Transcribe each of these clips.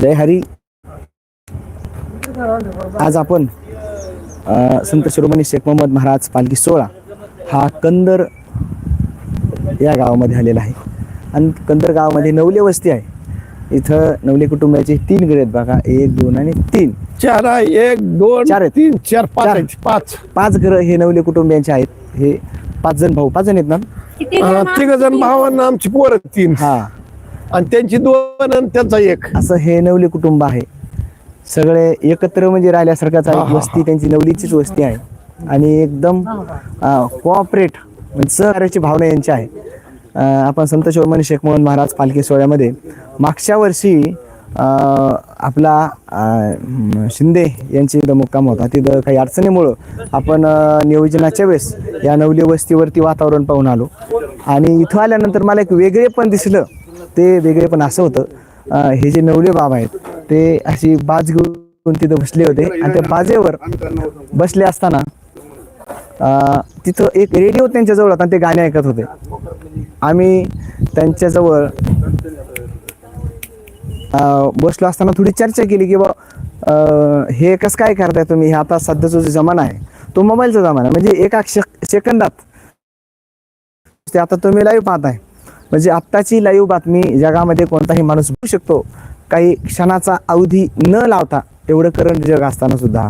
जय हरी. आज आपण संत शिरोमणी शेख मोहम्मद महाराज पालखी सोहळा हा कंदर या गावामध्ये आलेला आहे. आणि कंदर गावामध्ये नवले वस्ती आहे. इथं नवले कुटुंबाचे तीन घरे आहेत बघा. एक दोन आणि तीन. चार आहे. एक दोन चार. तीन चार पाच पाच. पाच घरं हे नवले कुटुंबियांचे आहेत. हे पाच जण भाऊ पाच जण आहेत ना? तिघ जण भावांना आमची पोरं तीन. हा. आणि त्यांची दोन आणि त्यांचा एक. असं हे नवले कुटुंब आहे. सगळे एकत्र म्हणजे राहिल्यासारखाच हा, आहे वस्ती त्यांची नवलीचीच वस्ती आहे. आणि एकदम कोऑपरेट म्हणजे सहकार्याची भावना यांची आहे. अं, आपण संत शिवमणी शेख मोहन महाराज पालखी सोहळ्यामध्ये मागच्या वर्षी अं, आपला अं, शिंदे यांची इथं मुक्काम होता. तिथं काही अडचणीमुळं आपण अं, नियोजनाच्या वेळेस या नवली वस्तीवरती वातावरण पाहून आलो. आणि इथं आल्यानंतर मला एक वेगळे पण दिसलं. ते वेगळे पण असं होतं. अं, हे जे नवले बाबा आहेत ते अशी बाज घेऊन तिथं बसले होते. आणि त्या बाजेवर बसले असताना अं, तिथं एक रेडिओ त्यांच्याजवळ होता आणि ते गाणे ऐकत होते. आम्ही त्यांच्याजवळ अं, बसलो असताना थोडी चर्चा केली की बा अं, हे कसं काय करताय तुम्ही? हे आता सध्याचा जो जमाना आहे तो मोबाईलचा जमाना आहे. म्हणजे एका सेकंदात ते आता तुम्ही लाईव्ह पाहताय. म्हणजे आत्ताची लाईव्ह बातमी जगामध्ये कोणताही माणूस बघू शकतो. काही क्षणाचा अवधी न लावता एवढं करंट जग असताना सुद्धा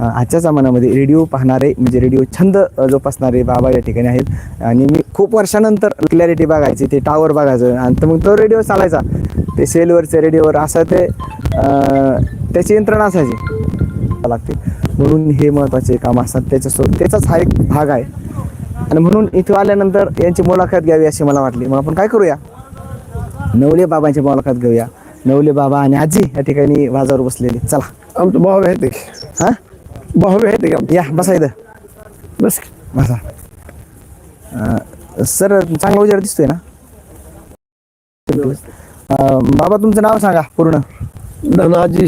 आजच्या जमान्यामध्ये रेडिओ पाहणारे म्हणजे रेडिओ छंद जोपासणारे बाबा या ठिकाणी आहेत. आणि मी खूप वर्षानंतर क्लॅरिटी बघायची ते टावर बघायचं. आणि तर मग तो रेडिओ चालायचा. ते सेलवरचे रेडिओवर असं ते त्याची यंत्रणा असायची. लागते. म्हणून हे महत्त्वाचे काम असतात. त्याच्यासोबत त्याचाच हा एक भाग आहे. आणि म्हणून इथं आल्यानंतर यांची मुलाखत घ्यावी अशी मला वाटली. मग आपण काय करूया? नवले बाबांची मुलाखत घेऊया. नवले बाबा आणि आजी या ठिकाणी बाजावर बसलेले. चला. आमचं भाऊ आहेत ते. हा? भाऊ आहेत ते या बसा इथं. बस बसा. सर चांगला उजेड दिसतोय ना? बाबा तुमचं नाव सांगा पूर्ण. धनाजी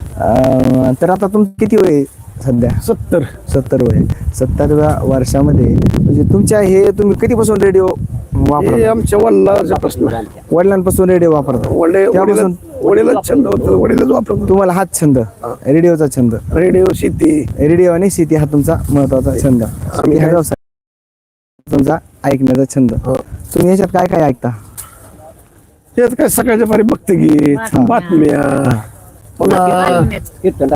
अं, तर आता तुम किती वय सध्या. सत्तर. सत्तर वय. सत्तरव्या वर्षामध्ये म्हणजे तुमच्या हे तुम्ही कधीपासून रेडिओ हे वापरता आमच्या वडिलांचा प्रश्न वडिलांपासून रेडिओ वापरता. वडील त्यापासून वडीलच छंद होतं वडीलच वापरतो तुम्हाला हाच छंद. रेडिओचा छंद. रेडिओ शेती. रेडिओ आणि शेती हा तुमचा महत्त्वाचा छंद. शेती हा व्यवसाय तुमचा ऐकण्याचा छंद. हो. तुम्ही याच्यात काय काय ऐकता त्यात काय सकाळच्या पारी भक्तगीत बातम्या पुन्हा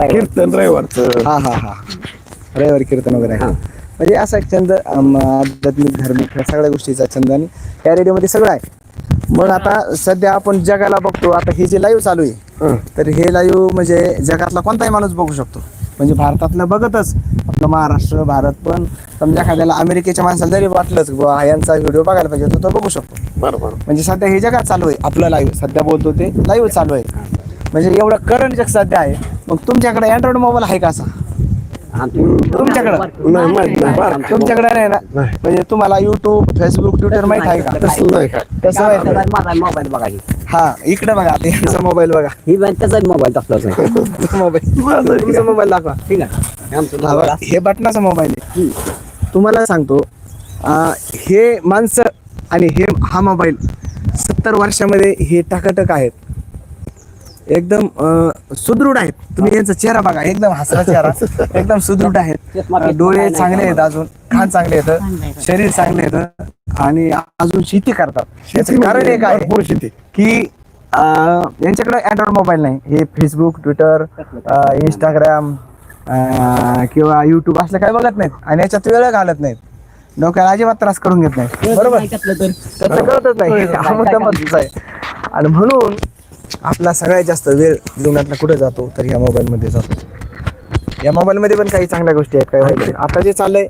कीर्तन रविवारचं हा हा हा. रविवारी कीर्तन वगैरे. आहे म्हणजे असा एक छंद अम, आध्यात्मिक धार्मिक ह्या सगळ्या गोष्टीचा छंद आणि या रेडिओमध्ये सगळं आहे. मग आता सध्या आपण जगाला बघतो आता हे जे लाईव्ह चालू आहे हं. तर हे लाईव्ह म्हणजे जगातला कोणताही माणूस बघू शकतो. म्हणजे भारतातलं बघतच आपलं महाराष्ट्र भारत पण. समजा एखाद्याला अमेरिकेच्या माणसाला जरी वाटलंच की बुवा यांचा व्हिडिओ बघायला पाहिजे तर तो बघू शकतो. बरोबर. म्हणजे सध्या हे जगात चालू आहे आपलं लाईव्ह सध्या बोलतो ते लाईव्ह चालू आहे. म्हणजे एवढं करंट जग सध्या आहे. मग तुमच्याकडे अँड्रॉइड मोबाईल आहे का असा? तुमच्याकडं? नाही माहीत नाही बार तुमच्याकडे नाही ना? नाही. म्हणजे तुम्हाला युट्यूब फेसबुक ट्विटर माहीत आहे का? तसं नाही. काय कसं माहीत आहे? माझा मोबाईल बघायची हा इकडे बघा ते यांचा मोबाईल बघा. ही बँक त्याचा मोबाईल टाकलाच नाही मोबाईल तुमचा मोबाईल दाखवा. ठीक आहे. आमचं हा बघा, हे बटनाचा मोबाईल आहे. तुम्हाला सांगतो अं, हे माणसं आणि हे हा मोबाईल सत्तर वर्षामध्ये हे टकाटक आहेत. एकदम अं, सुदृढ आहेत. तुम्ही यांचा चेहरा बघा. एकदम हसरा चेहरा. एकदम सुदृढ आहेत. अं, डोळे चांगले आहेत अजून. खान चांगले आहेत. शरीर चांगले आहेत. आणि अजून शेती करतात. याचं कारण एक आहे भरपूर शेती. की अं, यांच्याकडे अँड्रॉइड मोबाईल नाही. हे फेसबुक ट्विटर इंस्टाग्राम किंवा युट्यूब असलं काही बघत नाहीत. आणि याच्यात वेळ घालत नाहीत. डोक्याला अजिबात त्रास करून घेत नाही बरोबर त्याचं कळतच नाही. हा आहे. आणि म्हणून आपला सगळ्यात जास्त वेळ जीवनातला कुठे जातो तर ह्या मोबाईलमध्ये जातो. या मोबाईलमध्ये पण काही चांगल्या गोष्टी आहेत काही. आता जे चाललंय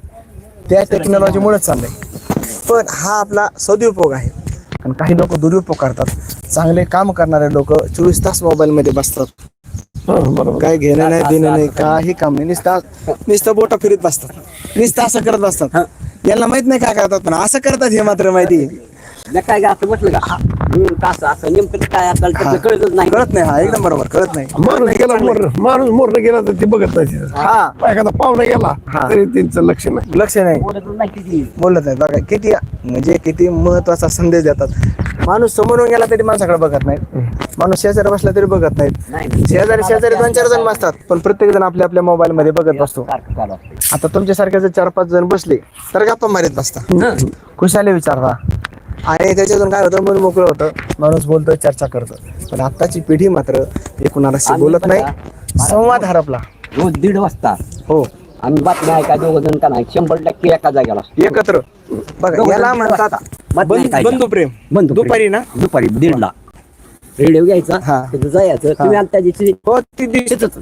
त्या टेक्नॉलॉजीमुळेच चाललंय. पण हा आपला सदुपयोग आहे. आणि काही लोक दुरुपयोग करतात. चांगले काम करणारे लोक चोवीस तास मोबाईलमध्ये बसतात. काय घेणं नाही देणं नाही काही काम नाही. नुसतं नुसतं बोटा फिरत बसतात. नुसतं असं करत बसतात. यांना माहीत नाही काय करतात पण असं करतात हे मात्र माहिती नाही काय का असं म्हटलं का हम्म, का असं असं नेमकं काय आपल्याला त्याचं कळतच नाही. कळत नाही हा एकदम बरोबर कळत नाही. माणूस गेला मोर माणूस मोरण गेला तर ते बघत नाही. तिथं. हा. एखादा पाहुणा गेला हा. तरी त्यांचं लक्ष नाही. लक्ष नाही. बोलतच नाही किती. बोलत नाही. बघा किती म्हणजे किती महत्त्वाचा संदेश देतात. माणूस समोरून गेला तरी माणसाकडे बघत नाही. माणूस शेजारी बसला तरी बघत नाहीत नाही शेजारी शेजारी दोन चार जण बसतात पण प्रत्येक जण आपल्या आपल्या मोबाईल मध्ये बघत बसतो. सारखं चालू असतं. आता तुमच्यासारखे जर चार पाच जण बसले तर गप्पा मारीत बसता. खुशाले विचारता आणि त्याच्यातून काय होतं मन मोकळं होतं. माणूस बोलतो चर्चा करतो पण आत्ताची पिढी मात्र आम्ही बोलत नाही? संवाद हरपला. रोज दीड वाजता. हो. आम्ही बातम्या ऐका दोघ जण का नाही? शंभर टक्के एका जागेला. एकत्र. बघा याला म्हणतात बंधू प्रेम दुपारी ना? दुपारी दीडला. रेडिओ घ्यायचा हा. तिथं जायचं. तुम्ही आता त्या दिवशी हो ती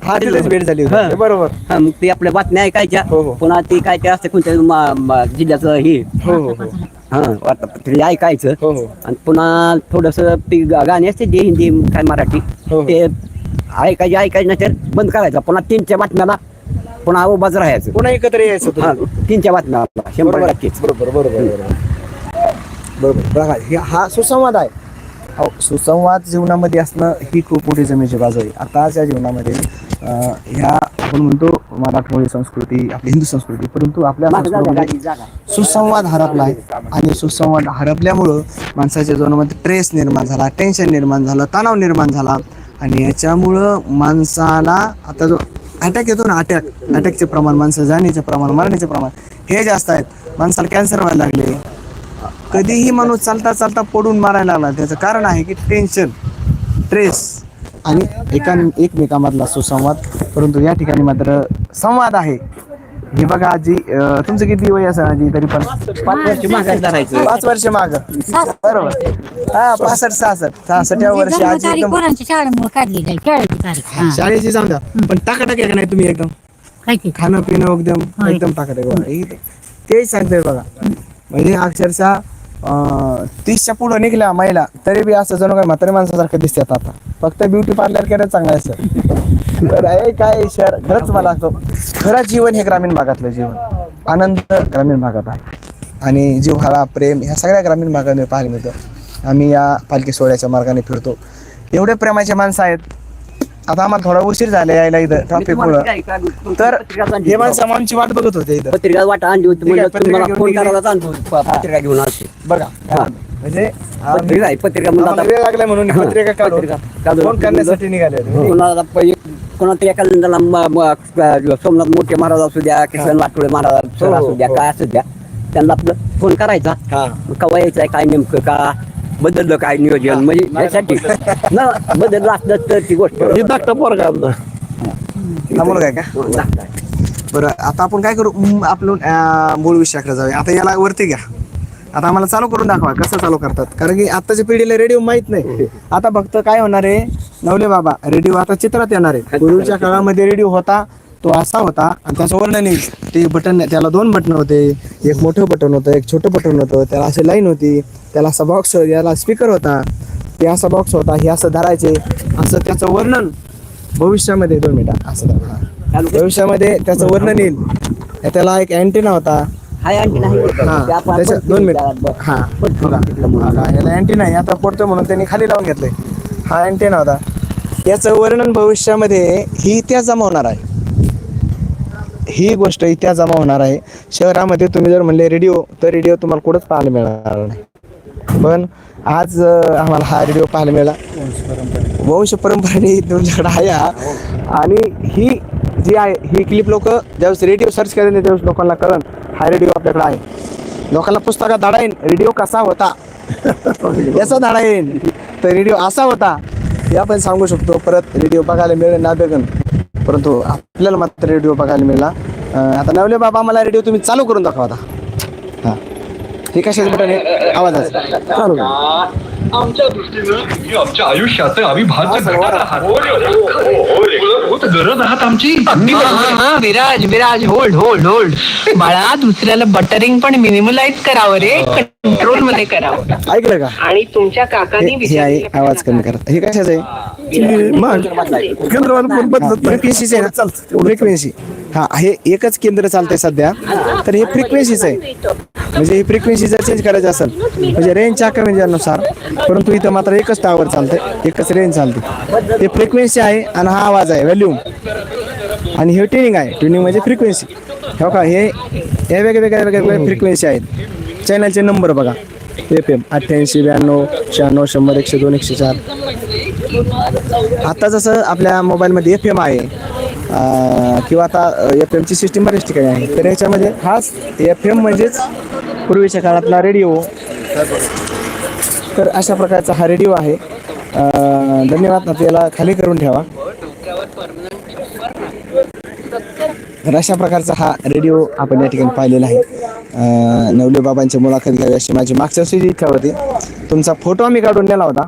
हा तिथेच भेट झाली होती. हा. बरोबर. हा, मग ते आपल्या बातम्या ऐकायच्या. हो, हो. पुन्हा ते काय ते असते कोणत्या म- म- जिल्ह्याचं हे. हो हो हो. हा वार्तापत्र ऐकायचं. हो हो. आणि पुन्हा थोडस गाणी असते जे हिंदी काय मराठी हो. ते ऐकायचे ऐकायचे नाही तर बंद करायचं. पुन्हा तीनच्या बातम्याला पुन्हा उभाच राहायचं. पुन्हा एकत्र यायचं हा. तीनच्या बातम्याला. शंभर बरोबर. टक्केच बरोबर बरोबर बरोबर. बरोबर. बघा हे हा सुसंवाद आहे. अहो, सुसंवाद जीवनामध्ये असणं ही खूप मोठी जमेची बाजू आहे. आताच्या जीवनामध्ये ह्या आपण म्हणतो मराठमोळी संस्कृती आपली हिंदू संस्कृती परंतु आपल्या संस्कृतीमध्ये. सुसंवाद हरपला आहे आणि सुसंवाद हरपल्यामुळं माणसाच्या जीवनामध्ये ट्रेस निर्माण झाला टेन्शन निर्माण झालं तणाव निर्माण झाला आणि याच्यामुळं माणसाला आता जो अटॅक येतो ना अटॅक अटॅकचे प्रमाण माणसं जाण्याचे प्रमाण मरण्याचे प्रमाण हे जास्त आहेत. माणसाला कॅन्सर व्हायला लागले. कधीही माणूस चालता चालता पडून मारायला लागला. त्याचं कारण आहे की टेन्शन स्ट्रेस आणि एका एकमेकामधला सुसंवाद परंतु या ठिकाणी मात्र संवाद आहे. हे बघा आजी अं, तुमचं किती वय असेल आजी? तरी पण पाच वर्ष धरायचं. पाच वर्ष माग. बरोबर. हा पासष्ट सहासष्ट. सहासष्ट वर्ष आजी तारीख एकदम पोरांच्या शाळेमुळे काढली जाईल शाळेची तारीख. हा. शाळेची सांगा पण टाकाटाक आहे का नाही तुम्ही एकदम? काय ते? खाणं पिणं एकदम. एकदम टाकाटाक बघा. हे- तेच सांगतोय बघा. म्हणजे अक्षरशः तीसच्या पुढं निघल्या महिला तरी बी असं जणू काय म्हातारी माणसासारखं दिसतात आता. फक्त ब्युटी पार्लर केलं चांगलं असं तर हे काय शहर खरंच मला असतो खरं जीवन हे ग्रामीण भागातलं जीवन. आनंद ग्रामीण भागात आहे. आणि जिव्हाळा प्रेम ह्या सगळ्या ग्रामीण भागात पाहायला मिळतं. आम्ही या पालखी सोहळ्याच्या मार्गाने फिरतो. एवढे प्रेमाचे माणसं आहेत. आता आम्हाला थोडा उशीर झाला यायला इथं ट्रॅफिक मुळे. तर हे माणसं आमची वाट बघत होते इथं. पत्रिका वाटा आणली होती म्हणलं तुम्ही मला फोन करायला आणतो पत्रिका घेऊन आलते बघा हा. म्हणजे पत्रिका आहे पत्रिका म्हणलं आम्हाला आता वेळ लागला म्हणून हा, पत्रिका काढून पत्रिका काढून. फोन करण्यासाठी निघाले होते. कोणाला एका म- म- सोमनाथ मोठे महाराज असू द्या किसन लाटोळे महाराज सर हो, असू द्या हो. काय असू द्या त्यांना आपलं फोन करायचा. हा. मग केव्हा यायचंय काय नेमकं का? बदललं काय नियोजन? म्हणजे यासाठी. न बदललं असलं तर ती गोष्ट. हे धाकटा पोरगा आपला. मुलगा आहे का? हो. बरं आता आपण काय करू? अं, मूळ विषयाकडे जाऊया. आता याला वरती घ्या. आता आम्हाला चालू करून दाखवा कसं चालू करतात. कारण की आताच्या पिढीला रेडिओ माहीत नाही. आता फक्त काय होणार आहे? नवले बाबा रेडिओ आता चित्रात येणार आहे. पूर्वीच्या काळामध्ये रेडिओ होता. तो असा होता आणि त्याचं वर्णन येईल ते बटन त्याला दोन बटन होते. एक मोठं बटन होतं एक छोटं बटन होतं. त्याला अशी लाईन होती. त्याला असा बॉक्स याला स्पीकर होता. ते असा बॉक्स होता हे असं धरायचे. असं त्याचं वर्णन भविष्यामध्ये दोन मिनिटं असं धरा. चालू कर. भविष्यामध्ये त्याचं वर्णन येईल. त्याला एक अँटेना होता. हा त्याच्या दोन मिनिट. हा. हा, याला अँटेना आहे. आता पडतो म्हणून त्यांनी खाली लावून घेतलंय. हा अँटेना होता. याचं वर्णन भविष्यामध्ये ही इतिहास जमा होणार आहे. ही गोष्ट इतिहास जमा होणार आहे. शहरामध्ये तुम्ही जर म्हणले रेडिओ तर रेडिओ तुम्हाला कुठंच पाहायला मिळणार नाही. पण आज आम्हाला हा रेडिओ पाहायला मिळाला. वंश परंपरेने तुमच्याकडे आहे हा. आणि ही जी आहे ही क्लिप लोक ज्यावेळेस रेडिओ सर्च करेन त्यावेळेस लोकांना कळन हा रेडिओ आपल्याकडे आहे. लोकांना पुस्तकात धाडा येईन रेडिओ कसा होता? याचा धाडा येईन तर रेडिओ असा होता. हे आपण सांगू शकतो परत रेडिओ बघायला मिळेल ना बेगन. परंतु आपल्याला मात्र रेडिओ बघायला मिळाला. आता नवले बाबा मला रेडिओ तुम्ही चालू करून दाखवा आता. हां. हे कशाचं बटन आहे? आवाजाचं. चालू आमच्या दृष्टीनं आमच्या आयुष्याचं अविभाज्य घटक आहात. मूलभूत गरज आहात आमची? हा. हा, हा, Viraj Viraj hold hold hold बाळा दुसऱ्याला बटरिंग पण मिनिमलाइज करावं रे कंट्रोलमध्ये करावं. ऐकलं का? आणि तुमच्या काकांनी हे आहे आवाज कमी करत. हे कशाचं आहे? हे पण बदलत फ्रिक्वेन्सीच आहे. ना? फ्रिक्वेन्सी हा हे एकच केंद्र चालतंय सध्या. तर हे फ्रिक्वेन्सीच आहे. म्हणजे ही फ्रिक्वेन्सी जर चेंज करायची असेल म्हणजे रेंजच्या कमीनुसार परंतु इथं मात्र एकच टावर चालते एकच रेंज चालते ते फ्रिक्वेन्सी आहे आणि हा आवाज आहे व्हॅल्यूम आणि हे ट्युनिंग आहे ट्युनिंग म्हणजे फ्रिक्वेन्सी हो का? हे हे वेगवेगळ्या वेगवेगळ्या फ्रिक्वेन्सी आहेत. चॅनलचे नंबर बघा. एफ एम अठ्ठ्याऐंशी ब्याण्णव शहाण्णव शंभर एकशे दोन एकशे चार. आता जसं आपल्या मोबाईलमध्ये एफ एम आहे किंवा आता एफ एमची सिस्टीम बऱ्याच ठिकाणी आहे. तर याच्यामध्ये खास एफ एम म्हणजेच पूर्वीच्या काळातला रेडिओ तर अशा प्रकारचा हा रेडिओ आहे. धन्यवाद ना याला खाली करून ठेवा. तर अशा प्रकारचा हा रेडिओ आपण या ठिकाणी पाहिलेला आहे. नवले बाबांची मुलाखत घ्यावी अशी माझी मागच्या वर्षी इच्छा होती. तुमचा फोटो आम्ही काढून नेला होता.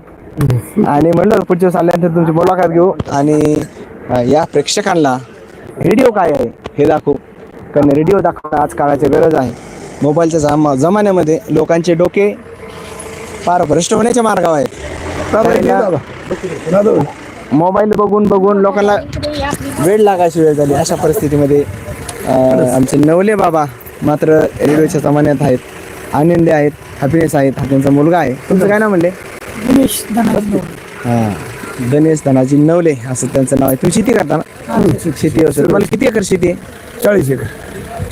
आणि म्हणलं पुढच्या दिवस आल्यानंतर तुमची मुलाखत घेऊ. आणि या प्रेक्षकांना रेडिओ काय आहे हे दाखवू. कारण रेडिओ दाखवणं आज काळाची गरज आहे. मोबाईलच्या जमा जमान्यामध्ये लोकांचे डोके फार भ्रष्ट होण्याच्या मार्गावर आहेत. मोबाईल बघून बघून लोकांना वेळ लागायची वेळ झाली. अशा परिस्थितीमध्ये आमचे नवले बाबा मात्र रेडिओच्या जमान्यात आहेत. आनंदी आहेत हॅपीनेस आहेत. हा त्यांचा मुलगा आहे. तुमचं काय नाव म्हणले? दिनेश धनाजी हां. गणेश धनाजी नवले असं त्यांचं नाव आहे. तुम्ही शेती करता ना? शेती. व्यवसाय तुम्हाला किती एकर शेती आहे? चाळीस एकर.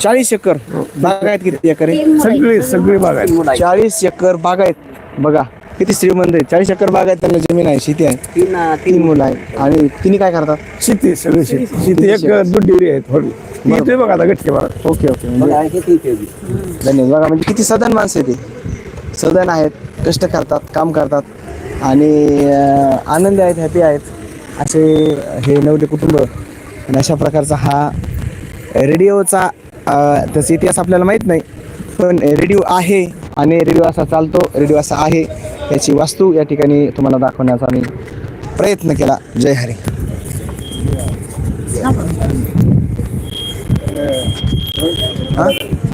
चाळीस एकर बागायत किती एकर आहे? सगळी सगळी बाग आहे चाळीस एकर बागायत बघा किती श्रीमंत आहे चाळीस एकर बागायत त्यांना जमीन आहे शेती आहे. तीन तीन मुलं आहे आणि तिने काय करतात? शेती सगळी शेती. शेती एक दूध डेअरी आहे थोडी. बघा आता गटके बघा ओके ओके. म्हणजे धन्यवाद. बघा म्हणजे किती सदन माणसं आहे ते. सदन आहेत कष्ट करतात काम करतात. आणि अं, आनंदी आहेत हॅपी आहेत. असे हे नवले कुटुंब. आणि अशा प्रकारचा हा रेडिओचा तसे इतिहास आपल्याला माहीत नाही पण रेडिओ आहे आणि रेडिओ असा चालतो रेडिओ असा आहे याची वास्तू या ठिकाणी तुम्हाला दाखवण्याचा मी प्रयत्न केला. जय हरी. हां?